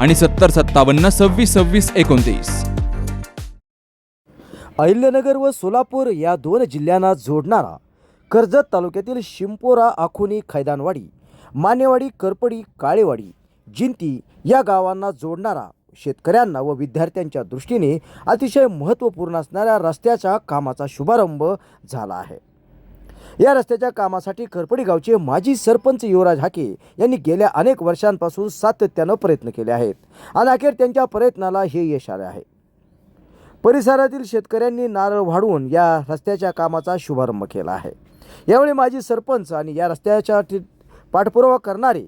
आणि सत्तर सत्तावन्न सव्वीस सव्वीस एकोणतीस. अहिल्यानगर व सोलापूर या दोन जिल्ह्यांना जोडणारा कर्जत तालुक्यातील शिंपोरा आखोनी खैदानवाडी मानेवाडी करपडी काळेवाडी जिंती या गावांना जोडणारा शेतकऱ्यांना व विद्यार्थ्यांच्या दृष्टीने अतिशय महत्त्वपूर्ण असणाऱ्या रस्त्याच्या कामाचा शुभारंभ झाला आहे. या रस्त्याच्या कामासाठी करपडी गावचे माजी सरपंच युवराज हाके यांनी गेल्या अनेक वर्षांपासून सातत्यानं प्रयत्न केले आहेत. आणि अखेर त्यांच्या प्रयत्नाला हे यश आले आहे. परिसरातील शेतकऱ्यांनी नारळ वाढवून या रस्त्याच्या कामाचा शुभारंभ केला आहे. यावेळी माजी सरपंच आणि या रस्त्याच्या पाठपुरावा करणारे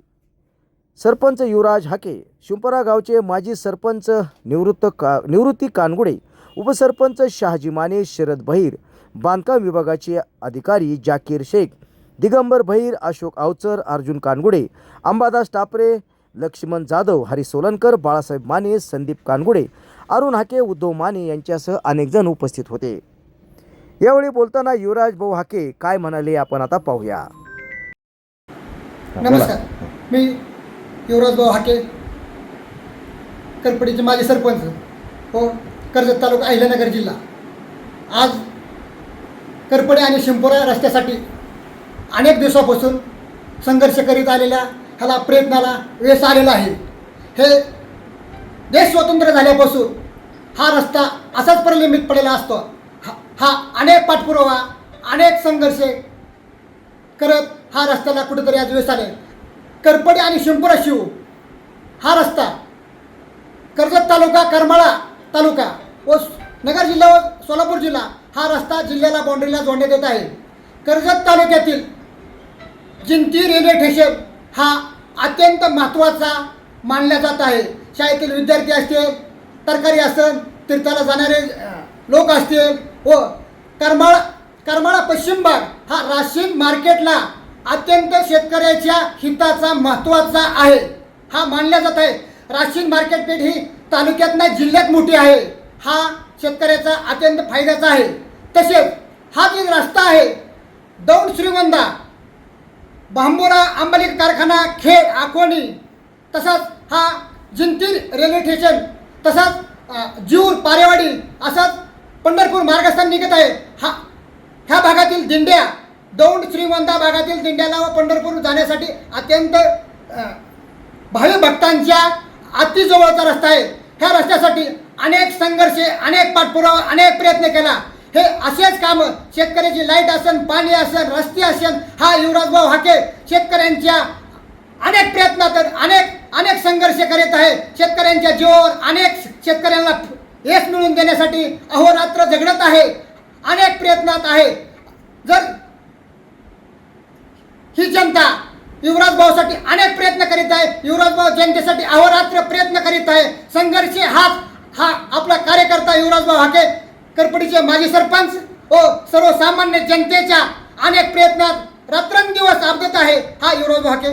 सरपंच युवराज हाके शिंपरा गावचे माजी सरपंच निवृत्त का निवृत्ती कानगुडे उपसरपंच शहाजी माने शरद भैर बांधकाम विभागाचे अधिकारी जाकीर शेख दिगंबर बहिर अशोक अवचर अर्जुन कानगुडे अंबादास टापरे लक्ष्मण जाधव हरी सोलनकर बाळासाहेब माने संदीप कानगुडे अरुण हाके उद्धव माने यांच्यासह अनेक जण उपस्थित होते. यावेळी बोलताना युवराज भाऊ हाके काय म्हणाले आपण आता पाहूया. नमस्कार. मी युवराजभाऊ हाके करपडीचे माजी सरपंच हो कर्जत तालुका अहिल्यानगर जिल्हा. आज करपडे आणि शिंपोरा रस्त्यासाठी अनेक दिवसापासून संघर्ष करीत आलेल्या ह्याला प्रयत्नाला वेस आलेला आहे. हे देश स्वतंत्र झाल्यापासून हा रस्ता असाच प्रलंबित पडलेला असतो. हा हा अनेक पाठपुरावा अनेक संघर्ष करत हा रस्त्याला कुठेतरी आज वेस आले करपडे आणि शिंपुरा शिव हा रस्ता कर्जत तालुका करमाळा तालुका व नगर जिल्हा व सोलापूर जिल्हा हा रस्ता जिल्ह्याला बाउंड्रीला जोडण्यात येत आहे. कर्जत तालुक्यातील जिंती रेल्वे स्टेशन हा अत्यंत महत्त्वाचा मानला जात आहे. शाळेतील विद्यार्थी असतील तरकारी असेल तीर्थाला जाणारे लोक असतील व करमाळ करमाळा पश्चिम भाग हा राशीन मार्केटला अत्यंत शेतकऱ्याच्या हिताचा महत्त्वाचा आहे. हा मानला जात आहे. राशीन मार्केटपेठ ही तालुक्यात नाही जिल्ह्यात मोठी आहे. हा शेतकऱ्याचा अत्यंत फायद्याचा आहे. तसेच हा जो रस्ता आहे. दौंड श्रीगोंदा बांबोरा आंबाली कारखाना खेड आकोणी तसाच हा जिंतीर रेल्वे स्टेशन तसाच अ, जीवर पारेवाडी असाच पंढरपूर मार्गस्थान निघत आहे. हा ह्या भागातील दिंड्या दौंड श्रीगोंदा भागातील दिंड्याला व पंढरपूर जाण्यासाठी अत्यंत अ, भावी भक्तांच्या अतिजवळचा रस्ता आहे. ह्या रस्त्यासाठी अनेक संघर्ष अनेक पाठपुरावा अनेक प्रयत्न केला. हे असेच कामं शेतकऱ्याची लाइट असेल पाणी असेल रस्ते असेल हा युवराजभाऊ हाके शेतकऱ्यांच्या अनेक प्रयत्नात अनेक अनेक संघर्ष करीत आहे. शेतकऱ्यांच्या जीवावर अनेक शेतकऱ्यांना यश मिळवून देण्यासाठी अहोरात्र झगडत आहे. अनेक प्रयत्नात आहे. जर ही जनता युवराज भाऊसाठी अनेक प्रयत्न करीत आहे युवराज भाऊ जनतेसाठी अहोरात्र प्रयत्न करीत आहे संघर्ष हाच हा आपला कार्यकर्ता युवराजभाऊ हाके करपडीचे माजी सरपंच व सर्वसामान्य जनतेच्या अनेक प्रयत्नात रात्रंदिवस आपदत आहे हा युवराज भाऊ हाके.